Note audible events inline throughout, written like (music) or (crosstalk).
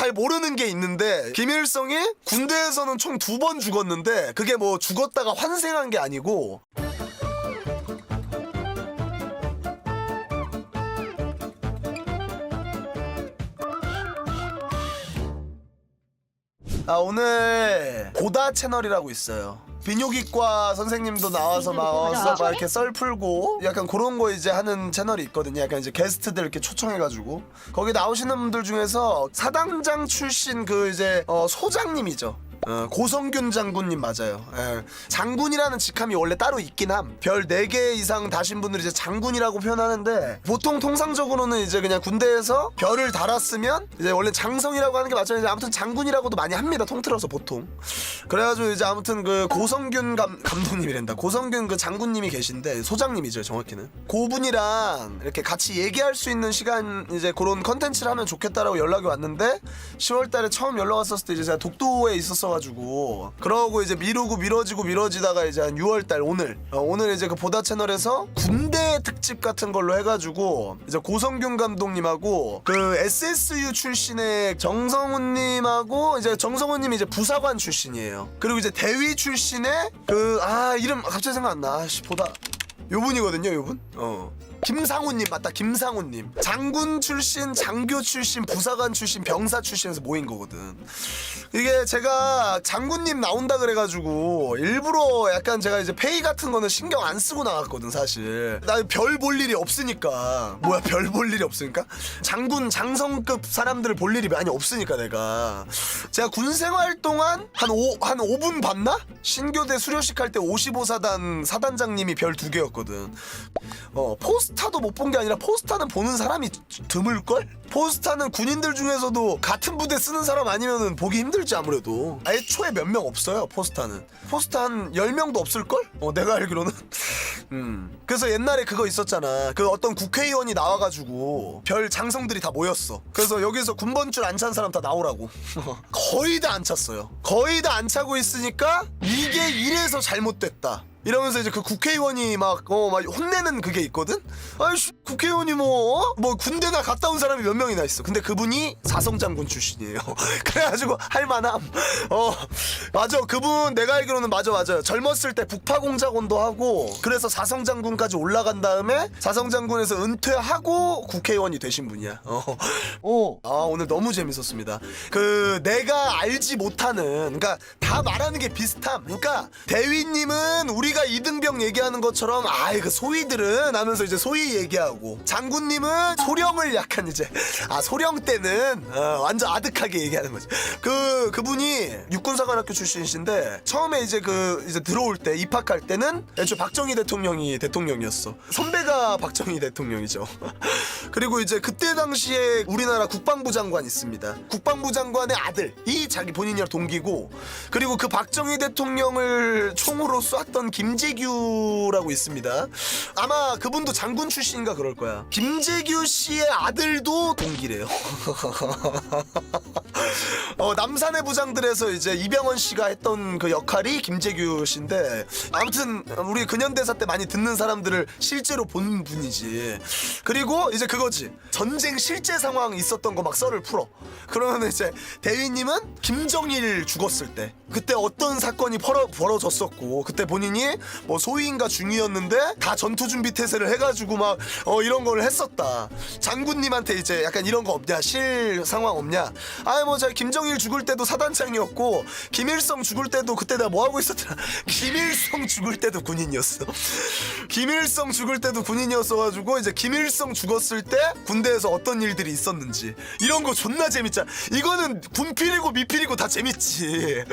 잘 모르는 게 있는데 김일성이 군대에서는 총 두 번 죽었는데 그게 뭐 죽었다가 환생한 게 아니고 아 오늘 보다 채널이라고 있어요. 비뇨기과 선생님도 나와서 막, 어, 써- 막 이렇게 썰 풀고 약간 그런 거 이제 하는 채널이 있거든요. 약간 이제 게스트들 이렇게 초청해가지고 거기 나오시는 분들 중에서 사당장 출신 그 이제 어, 소장님이죠. 어, 고성균 장군님 맞아요. 예. 장군이라는 직함이 원래 따로 있긴 함. 별 4개 이상 다신 분들 이제 장군이라고 표현하는데 보통 통상적으로는 이제 그냥 군대에서 별을 달았으면 이제 원래 장성이라고 하는 게 맞죠. 이제 아무튼 장군이라고도 많이 합니다. 통틀어서 보통. 그래가지고 이제 아무튼 그 고성균 감, 감독님이란다. 고성균 그 장군님이 계신데 소장님이죠 정확히는. 고분이랑 이렇게 같이 얘기할 수 있는 시간 이제 그런 컨텐츠를 하면 좋겠다라고 연락이 왔는데 10월달에 처음 연락 왔었을 때 이제 제가 독도에 있었어 가지고 그러고 이제 미루고 미뤄지고 미뤄지다가 이제 한 6월달 오늘 어, 오늘 이제 그 보다 채널에서 군대 특집 같은 걸로 해가지고 이제 고성균 감독님하고 그 SSU 출신의 정성훈님하고 이제 정성훈님이 이제 부사관 출신이에요. 그리고 이제 대위 출신의 그 아 이름 갑자기 생각 안 나. 아씨 보다 요분이거든요, 요분. 어. 김상훈님 맞다 김상훈님. 장군 출신 장교 출신 부사관 출신 병사 출신에서 모인 거거든. 이게 제가 장군님 나온다 그래가지고 일부러 약간 제가 이제 페이 같은 거는 신경 안 쓰고 나갔거든 사실. 나 별 볼 일이 없으니까. 뭐야 별 볼 일이 없으니까? 장군 장성급 사람들을 볼 일이 많이 없으니까 내가. 제가 군 생활 동안 한 5, 한 5분 봤나? 신교대 수료식 할 때 55사단 사단장님이 별 두 개였거든. 어 포스 타도 못 본 게 아니라 포스타는 보는 사람이 드물걸? 포스타는 군인들 중에서도 같은 부대 쓰는 사람 아니면은 보기 힘들지 아무래도. 애초에 몇 명 없어요 포스타는. 포스타 한 10명도 없을걸? 어 내가 알기로는. (laughs) 음. 그래서 옛날에 그거 있었잖아. 그 어떤 국회의원이 나와가지고 별 장성들이 다 모였어. 그래서 여기서 군번줄 안 찬 사람 다 나오라고. (laughs) 거의 다 안 찼어요. 거의 다 안 차고 있으니까 이게 이래서 잘못됐다. 이러면서 이제 그 국회의원이 막, 어, 막 혼내는 그게 있거든? 아이씨, 국회의원이 뭐, 어? 뭐 군대나 갔다 온 사람이 몇 명이나 있어. 근데 그분이 사성장군 출신이에요. (laughs) 그래가지고 할만함. 어, 맞아. 그분 내가 알기로는 맞아, 맞아요. 젊었을 때 북파공작원도 하고, 그래서 사성장군까지 올라간 다음에 사성장군에서 은퇴하고 국회의원이 되신 분이야. 어. 어. 아, 오늘 너무 재밌었습니다. 그, 내가 알지 못하는, 그니까 다 말하는 게 비슷함. 그니까 대위님은 우리가 이등병 얘기하는 것처럼 아이 그 소위들은 하면서 이제 소위 얘기하고 장군님은 소령을 약간 이제 아 소령 때는 어, 완전 아득하게 얘기하는 거지. 그 그분이 육군사관학교 출신이신데 처음에 이제 그 이제 들어올 때 입학할 때는 애초 박정희 대통령이 대통령이었어. 선배가 박정희 대통령이죠. (laughs) 그리고 이제 그때 당시에 우리나라 국방부 장관 있습니다. 국방부 장관의 아들이 자기 본인이랑 동기고 그리고 그 박정희 대통령을 총으로 쐈던 김재규라고 있습니다. 아마 그분도 장군 출신인가 그럴 거야. 김재규 씨의 아들도 동기래요. (laughs) 어, 남산의 부장들에서 이제 이병헌 씨가 했던 그 역할이 김재규 씨인데 아무튼 우리 근현대사 때 많이 듣는 사람들을 실제로 본 분이지. 그리고 이제 그거지. 전쟁 실제 상황 있었던 거 막 썰을 풀어. 그러면 이제 대위님은 김정일 죽었을 때 그때 어떤 사건이 벌어, 벌어졌었고 그때 본인이 뭐 소위인가 중위였는데 다 전투 준비 태세를 해가지고 막 어, 이런 걸 했었다. 장군님한테 이제 약간 이런 거 없냐 실 상황 없냐. 아이 뭐저 김정일 죽을 때도 사단장이었고 김일성 죽을 때도 그때 내가 뭐 하고 있었더라. (laughs) 김일성 죽을 때도 군인이었어. 김일성 죽을 때도 군인이었어가지고 이제 김일성 죽었을 때 군대에서 어떤 일들이 있었는지 이런 거 존나 재밌잖아. 이거는 군필이고 미필이고 다 재밌지.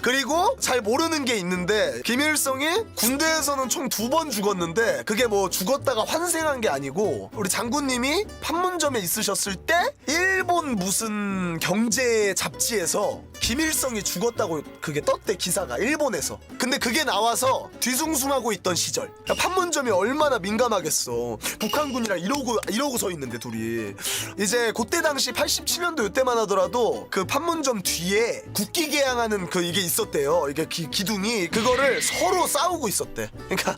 그리고 잘 모르는 게 있는데 김일성이 군대에서는 총 두 번 죽었는데 그게 뭐 죽었다가 환생한 게 아니고 우리 장군님이 판문점에 있 으셨을 때 일본 무슨 경제 잡지에서 김일성이 죽었다고 그게 떴대 기사가 일본에서. 근데 그게 나와서 뒤숭숭하고 있던 시절. 야, 판문점이 얼마나 민감하겠어. 북한군이랑 이러고 이러고 서 있는데 둘이. 이제 그때 당시 87년도 이때만 하더라도 그 판문점 뒤에 국기 개항하는 그 이게 있었대요. 이게 기, 기둥이. 그거를 서로 싸우고 있었대. 그러니까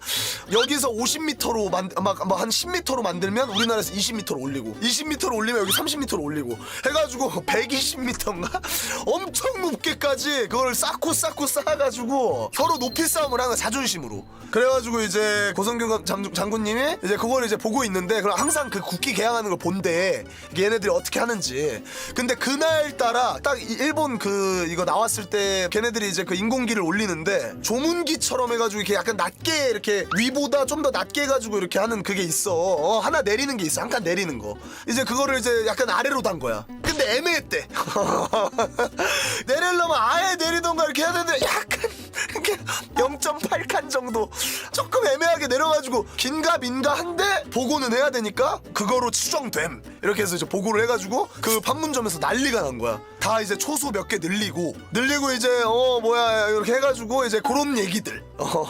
여기서 50m로 만막한 10m로 만들면 우리나라에서 20m로 올리고 20m로 올리면 여기 30m로 올리고 해가지고 120m인가? (laughs) 엄청 높게까지 그걸 쌓고 쌓고 쌓아가지고 서로 높이 싸움을 하는 거야, 자존심으로. 그래가지고 이제 고성균 장, 장군님이 이제 그걸 이제 보고 있는데 그럼 항상 그 국기 개항하는 걸 본대. 얘네들이 어떻게 하는지. 근데 그날 따라 딱 이- 일본 그 이거 나왔을 때 걔네들이 이제 그 인공기를 올리는데 조문기처럼 해가지고 이렇게 약간 낮게 이렇게 위보다 좀 더 낮게 해가지고 이렇게 하는 그게 있어. 어, 하나 내리는 게 있어. 한 칸 내리는 거. 이제 그거를 이제 약간 아래로 단 거야 근데 애매했대. (laughs) 내리려면 아예 내리던가 이렇게 해야 되는데 약간 이렇게 0.8칸 정도 조금 애매하게 내려가지고 긴가 민가 한데 보고는 해야 되니까 그거로 추정됨. 이렇게 해서 이제 보고를 해가지고 그 판문점에서 난리가 난 거야. 다 이제 초소 몇 개 늘리고 늘리고 이제 어 뭐야 이렇게 해가지고 이제 그런 얘기들. 어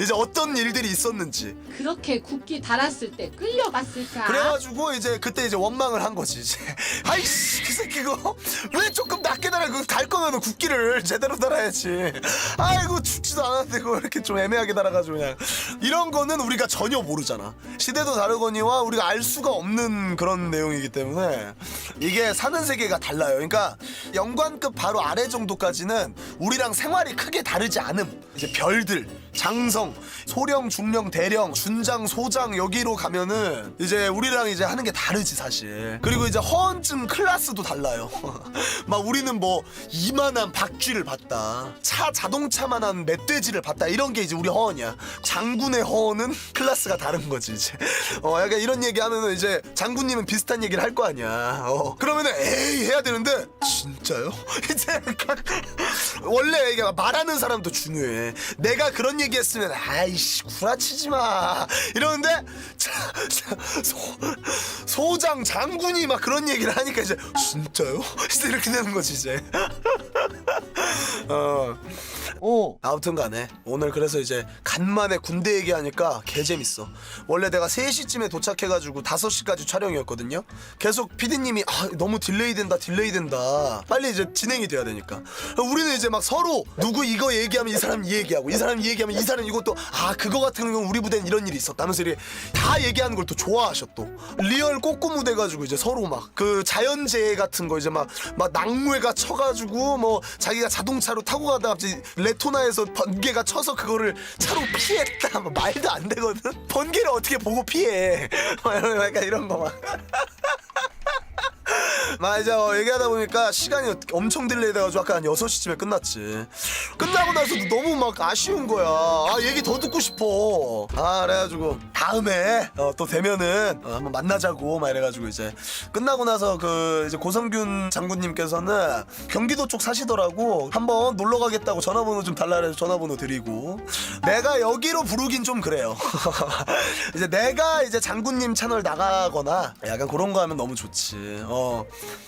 이제 어떤 일들이 있었는지. 그렇게 국기 달았을 때 끌려갔을까? 그래가지고 이제 그때 이제 원망을 한 거지 이제. (laughs) 아이씨 그 새끼 그거 왜 조금 낮게 달아? 그갈 거면 국기를 제대로 달아야지. 아이고 죽지도 않았 그거 이렇게 좀 애매하게 달아가지고 그냥. 이런 거는 우리가 전혀 모르잖아. 시대도 다르거니와 우리가 알 수가 없는 그런 내용이기 때문에 이게 사는 세계가 달라요. 그러니까 연관급 바로 아래 정도까지는 우리랑 생활이 크게 다르지 않음 이제 별들 장성 소령 중령 대령 준장 소장 여기로 가면은 이제 우리랑 이제 하는 게 다르지 사실. 그리고 이제 허언증 클래스도 달라요. (laughs) 막 우리는 뭐 이만한 박쥐를 봤다 차 자동차만한 멧돼지를 봤다 이런 게 이제 우리 허언이야. 장군의 허언은 (laughs) 클래스가 다른 거지 이제. 어 약간 이런 얘기 하면은 이제 장군님은 비슷한 얘기를 할 거 아니야. 어 그러면은 에이 해야 되는데 진짜요? (laughs) 이제 약간 원래 이게 말하는 사람도 중요해 내가 그런 얘기 했으면 아이씨 구라치지 마 이러는데 자, 자, 소, 소장 장군이 막 그런 얘기를 하니까 이제 진짜요? (laughs) 이제 이렇게 되는 거지 이제 (laughs) 어. 어. 아무튼 간에 오늘 그래서 이제 간만에 군대 얘기하니까 개재밌어. 원래 내가 3시쯤에 도착해가지고 5시까지 촬영이었거든요. 계속 PD님이 아 너무 딜레이 된다 딜레이 된다. 빨리 이제 진행이 돼야 되니까. 우리는 이제 막 서로 누구 이거 얘기하면 이 사람 이 얘기하고 이 사람 이 얘기하면 이 사람 이것도 아 그거 같은 경우 우리 부대는 이런 일이 있었다 하면서 이렇게 다 얘기하는 걸 또 좋아하셔 또. 리얼 꼬꼬무 돼가지고 이제 서로 막 그 자연재해 같은 거 이제 막 막 낙무해가 쳐가지고 뭐 자기가 자동차로 타고 가다가 갑자기 레토나에서 번개가 쳐서 그거를 차로 피했다. 뭐 말도 안 되거든. 번개를 어떻게 보고 피해? (laughs) 막 약간 이런 거 막 (laughs) 맞아 어, 얘기하다 보니까 시간이 엄청 딜레이 돼가지고 아까 한 6시쯤에 끝났지. 끝나고 나서도 너무 막 아쉬운 거야. 아 얘기 더 듣고 싶어. 아 그래가지고 다음에 어, 또 되면은 어, 한번 만나자고 막 이래가지고 이제 끝나고 나서 그 이제 고성균 장군님께서는 경기도 쪽 사시더라고. 한번 놀러 가겠다고 전화번호 좀 달라 그래서 전화번호 드리고. 내가 여기로 부르긴 좀 그래요. (laughs) 이제 내가 이제 장군님 채널 나가거나 약간 그런 거 하면 너무 좋지. 어.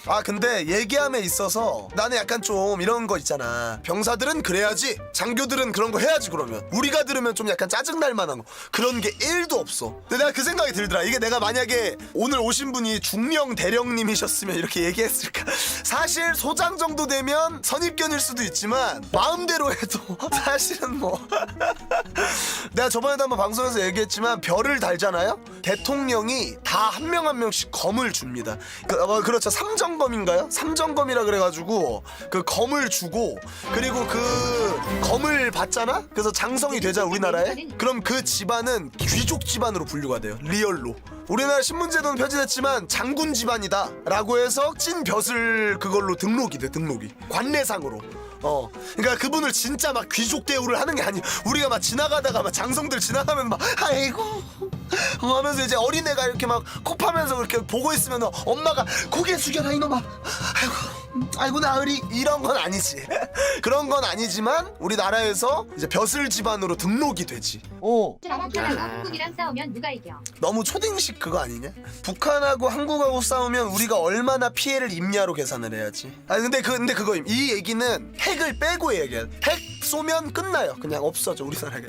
아 근데 얘기함에 있어서 나는 약간 좀 이런 거 있잖아. 병사들은 그래야지 장교들은 그런 거 해야지 그러면. 우리가 들으면 좀 약간 짜증날 만한 거. 그런 게 1도 없어. 근데 내가 그 생각이 들더라. 이게 내가 만약에 오늘 오신 분이 중령 대령님이셨으면 이렇게 얘기했을까? (laughs) 사실 소장 정도 되면 선입견일 수도 있지만 마음대로 해도 (laughs) 사실은 뭐. (laughs) 내가 저번에도 한번 방송에서 얘기했지만 별을 달잖아요? 대통령이 다 한 명 한 명씩 검을 줍니다. 그, 어, 그렇죠 삼정검인가요? 삼정검이라 그래가지고 그 검을 주고 그리고 그 검을 받잖아? 그래서 장성이 되잖아 우리나라에? 그럼 그 집안은 귀족 집안으로 분류가 돼요. 리얼로. 우리나라 신문제도는 폐지됐지만 장군 집안이다 라고 해서 찐 벼슬 그걸로 등록이 돼 등록이. 관례상으로. 어. 그러니까 그분을 진짜 막 귀족 대우를 하는 게 아니 우리가 막 지나가다가 막 장성들 지나가면 막 아이고 어, 하면서 이제 어린애가 이렇게 막 코 파면서 그렇게 보고 있으면 엄마가 고개 숙여라 이놈아. 아이고 아이고 나으리 이런 건 아니지 (laughs) 그런 건 아니지만 우리나라에서 이제 벼슬 집안으로 등록이 되지 어. 북한하고 한국이랑 싸우면 누가 이겨? 너무 초딩식 그거 아니냐? 북한하고 한국하고 싸우면 우리가 얼마나 피해를 입냐로 계산을 해야지. 아 근데 그 근데 그거임. 이 얘기는 핵을 빼고 얘기해. 핵 쏘면 끝나요. 그냥 없어져 우리나라가.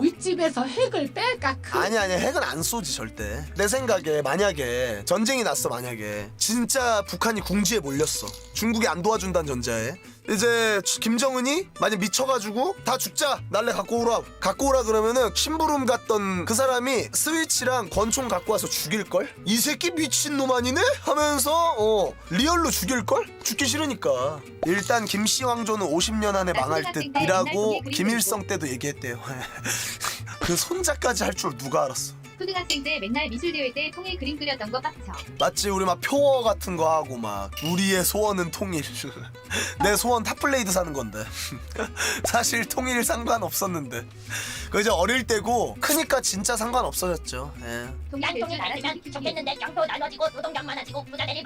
윗집에서 (laughs) 핵을 뺄까? 그 아니 아니 핵은 안 쏘지 절대. 내 생각에 만약에 전쟁이 났어 만약에 진짜 북한이 궁지에 몰렸어. 중국이 안 도와준다는 전제하에. 이제 김정은이 만약 미쳐가지고 다 죽자 날래 갖고 오라 갖고 오라 그러면은 심부름 갔던 그 사람이 스위치랑 권총 갖고 와서 죽일 걸? 이 새끼 미친 놈 아니네? 하면서 어 리얼로 죽일 걸? 죽기 싫으니까 일단 김씨 왕조는 50년 안에 망할 듯이라고 김일성 때도 얘기했대요 (laughs) 그 손자까지 할 줄 누가 알았어 초등학생 때 맨날 미술 대회 때 통일 그림 그렸던 거 빡쳐. 맞지 우리 막 표어 같은 거 하고 막 우리의 소원은 통일. (laughs) 내 소원 탑블레이드 사는 건데. (laughs) 사실 통일 상관 없었는데 그 이제 어릴 때고 크니까 진짜 상관없어졌죠. 예. 좋겠는데 나눠지고 노동력 많아지고 부자들이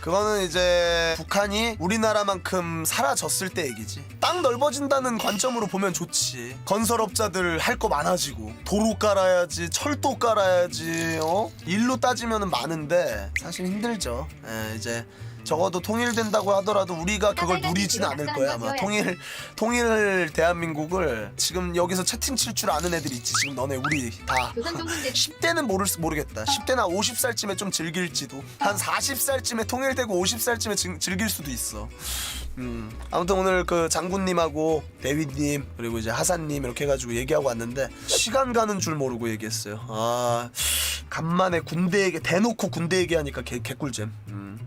그거는 이제 북한이 우리나라만큼 사라졌을 때 얘기지. 땅 넓어진다는 관점으로 보면 좋지. 건설업자들 할 거 많아지고 도로 깔아야지 철도 깔아야지 어? 일로 따지면은 많은데 사실 힘들죠. 예, 이제 적어도 통일된다고 하더라도 우리가 그걸 누리진 않을 거야 아마 통일 통일 대한민국을 지금 여기서 채팅 칠 줄 아는 애들이 있지 지금 너네 우리 다 조선 종군대 10대는 모를 수 모르겠다. 10대나 50살쯤에 좀 즐길지도. 한 40살쯤에 통일되고 50살쯤에 즐, 즐길 수도 있어. 음. 아무튼 오늘 그 장군님하고 대휘님 그리고 이제 하산님 이렇게 해가지고 얘기하고 왔는데 시간 가는 줄 모르고 얘기했어요. 아 간만에 군대 얘기 대놓고 군대 얘기하니까 개 개꿀잼. 음.